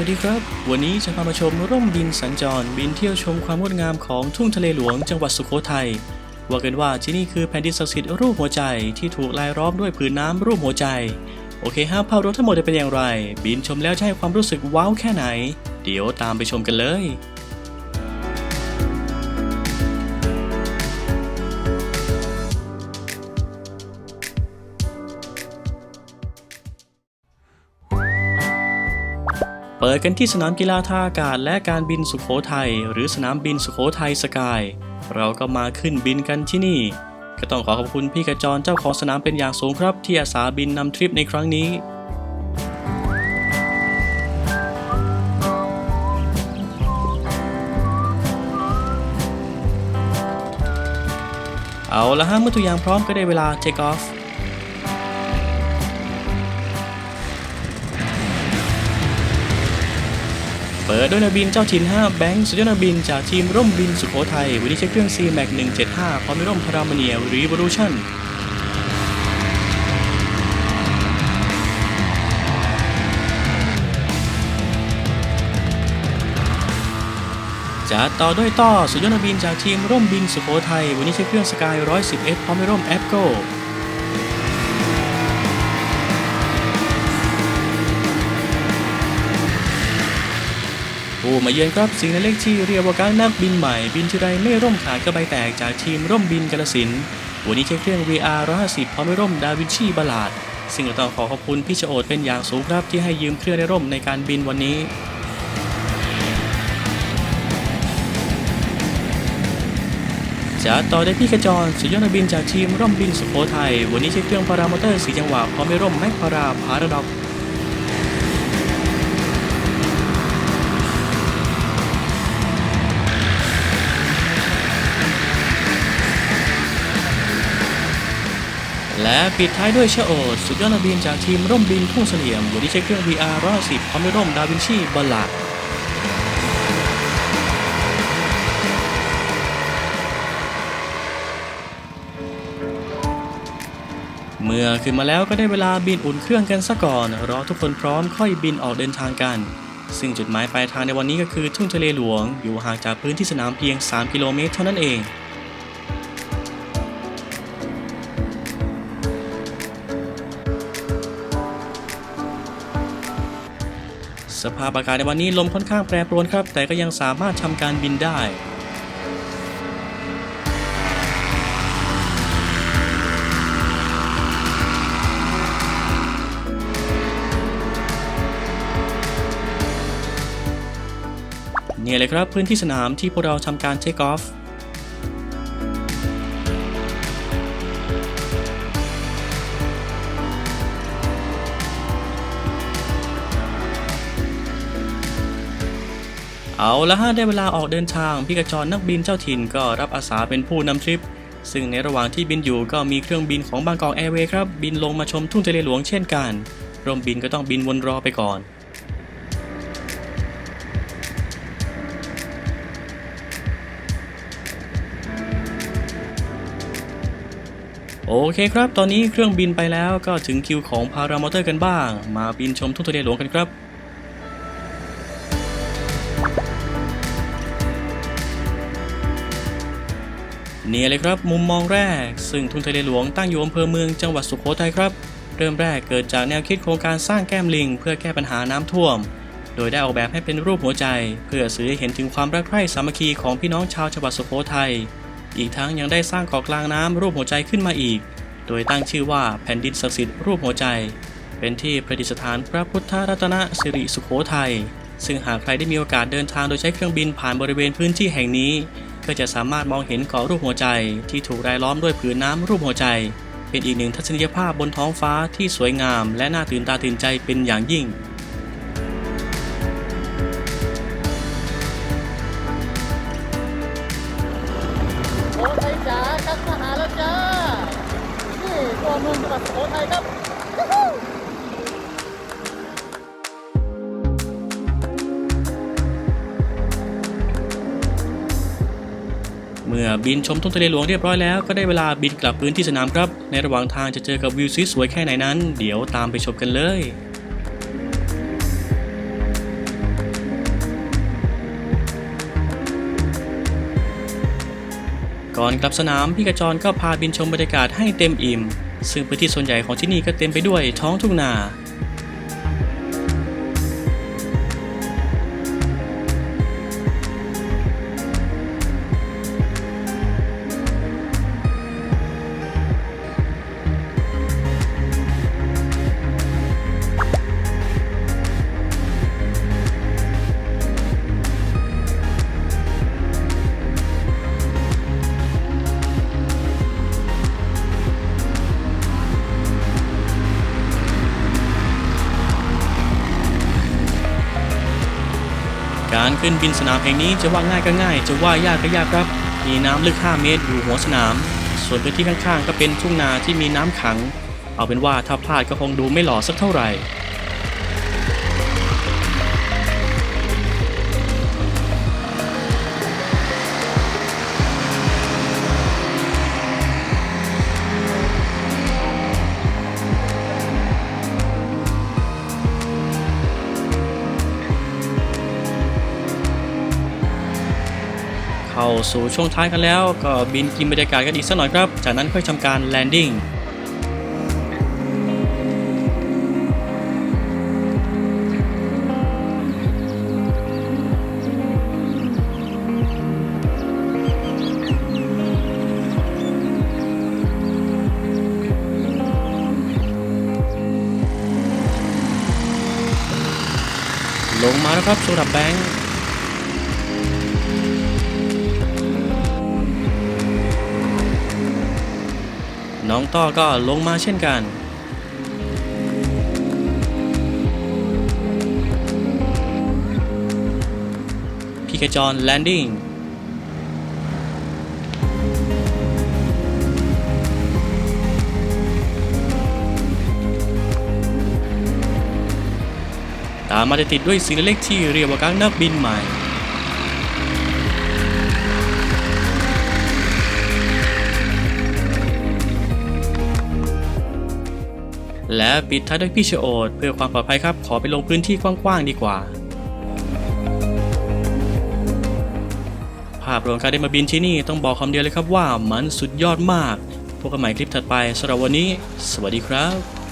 วัสดีครับ วันนี้จะพามาชมร่มบินสัญจร บินเที่ยวชมความงดงามของทุ่งทะเลหลวงจังหวัดสุโขทัยว่ากันว่าที่นี่คือแผ่นดินศักดิ์สิทธิ์รูปหัวใจที่ถูกลายล้อมด้วยผืนน้ำรูปหัวใจ โอเคฮะภาพรวมทั้งหมดจะเป็นอย่างไร บินชมแล้วจะให้ความรู้สึกว้าวแค่ไหน เดี๋ยวตามไปชมกันเลย ปิดกันที่สนามกีฬาท่าอากาศและการบินสุขโขทัยหรือสนามบินสุขโขทัยสกาย เราก็มาขึ้นบินกันที่นี่ ก็ต้องขอขอบคุณพี่กระจรเจ้าของสนามเป็นอย่างสูงครับ ที่อาสาบินนำทริปในครั้งนี้ เอาละฮะเมื่อทุกอย่างพร้อมก็ได้เวลา take off เปิดด้วยนักบินเจ้าถิ่น5แบงค์สุดยอดนักบินจากทีมร่มบินสุโขทัยวันนี้ใช้เครื่อง C-Max 175พร้อมด้วยร่มพารามเนีย Revolution จะต่อด้วยต่อสุดยอดนักบินจากทีมร่มบินสุโขทัยวันนี้ใช้เครื่องสกาย 110S พร้อมด้วยร่ม a p g o ผู้มาเยือนครับสิ่งเล็กที่เรียกว่าการนักบินใหม่ บินทีไรไม่ร่มขาดกระใบแตกจากทีมร่มบินกาลสินวันนี้ใช้เครื่อง VR 150พร้อมด้วยร่มดาวินชีบาลาดซึ่งก็ต้องขอขอบคุณพี่ชโอดเป็นอย่างสูงครับที่ให้ยืมเครื่องได้ร่มในการบินวันนี้จะต่อได้พี่ขจรสุดยอดนักบินจากทีมร่มบินสุโขทัยวันนี้ใช้เครื่องพารามอเตอร์สีจังหวะพร้อมร่มแม็กพาราพาราดอก และปิดท้ายด้วยชะโอดสุดยอดนักบินจากทีมร่มบินทุ่งเสลี่ยมวันนี้ใช้เครื่อง VR 110พร้อมด้วยร่มดาวินชีบอลลาดเมื่อขึ้นมาแล้วก็ได้เวลาบินอุ่นเครื่องกันซะก่อน รอทุกคนพร้อมค่อยบินออกเดินทางกัน ซึ่งจุดหมายปลายทางในวันนี้ก็คือทุ่งทะเลหลวง อยู่ห่างจากพื้นที่สนามเพียง 3 กิโลเมตรเท่านั้นเอง สภาพอากาศในวันนี้ลมค่อนข้างแปรปรวนครับ แต่ก็ยังสามารถทำการบินได้เนี่ยเลยครับพื้นที่สนามที่พวกเราทำการเทคออฟ เอาละฮะได้เวลาออกเดินทางพี่กระจรนักบินเจ้าถิ่นก็รับอาสาเป็นผู้นำทริป ซึ่งในระหว่างที่บินอยู่ก็มีเครื่องบินของบางกอกแอร์เวย์ครับบินลงมาชมทุ่งทะเลหลวงเช่นกันร่มบินก็ต้องบินวนรอไปก่อนโอเคครับ ตอนนี้เครื่องบินไปแล้วก็ถึงคิวของพารามอเตอร์กันบ้าง มาบินชมทุ่งทะเลหลวงกันครับ เนี่ยเลยครับมุมมองแรก ซึ่งทุ่งทะเลหลวงตั้งอยู่อำเภอเมืองจังหวัดสุโขทัยครับ เริ่มแรกเกิดจากแนวคิดโครงการสร้างแก้มลิง เพื่อแก้ปัญหาน้ำท่วม โดยได้ออกแบบให้เป็นรูปหัวใจ เพื่อสื่อให้เห็นถึงความรักใคร่สามัคคีของพี่น้องชาวจังหวัดสุโขทัยอีกทั้งยังได้สร้างเกาะกลางน้ำรูปหัวใจขึ้นมาอีก โดยตั้งชื่อว่าแผ่นดินศักดิ์สิทธิ์รูปหัวใจ เป็นที่ประดิษฐานพระพุทธรัตนสิริสุโขทัยซึ่งหากใครได้มีโอกาสเดินทางโดยใช้เครื่องบินผ่านบริเวณพื้นที่แห่งนี้ ก็จะสามารถมองเห็นเกาะรูปหัวใจที่ถูกรายล้อมด้วยผืนน้ำรูปหัวใจ เป็นอีกหนึ่งทัศนียภาพบนท้องฟ้าที่สวยงาม และน่าตื่นตาตื่นใจเป็นอย่างยิ่งโอ้ไทยจ๋ากลับมาหาแล้วจ้านี่ตัวมืองจังหวัดสุโขทัยครับ เมื่อบินชมท้องทะเลหลวงเรียบร้อยแล้วก็ได้เวลาบินกลับพื้นที่สนามครับ ในระหว่างทางจะเจอกับวิวสวยๆแค่ไหนนั้น เดี๋ยวตามไปชมกันเลยก่อนกลับสนามพี่กระจรก็พาบินชมบรรยากาศให้เต็มอิ่ม ซึ่งพื้นที่ส่วนใหญ่ของที่นี่ก็เต็มไปด้วยท้องทุ่งนา ขึ้นบินสนามแห่งนี้จะว่าง่ายก็ง่าย จะว่ายากก็ยากครับ มีน้ำลึก 5 เมตรอยู่หัวสนาม ส่วนพื้นที่ข้างๆ ก็เป็นทุ่งนาที่มีน้ำขัง เอาเป็นว่าถ้าพลาดก็คงดูไม่หล่อสักเท่าไหร่ เข้าสู่ช่วงท้ายกันแล้ว ก็บินกินบรรยากาศกันอีกสักหน่อยครับ จากนั้นค่อยทำการแลนดิ้งลงมาแล้วครับสำหรับแบงค์ ต้อก็ลงมาเช่นกันพี่กจรแลนดิ้งตามมาติดด้วยสิ่งเล็กที่เรียกว่าการนักบินใหม่ และปิดท้ายด้วยพี่ชโอดเพื่อความปลอดภัยครับ ขอไปลงพื้นที่กว้างๆดีกว่า ภาพรวมการได้มาบินที่นี่ต้องบอกคำเดียวเลยครับว่ามันสุดยอดมาก พบกันใหม่คลิปถัดไปสำหรับวันนี้ สวัสดีครับ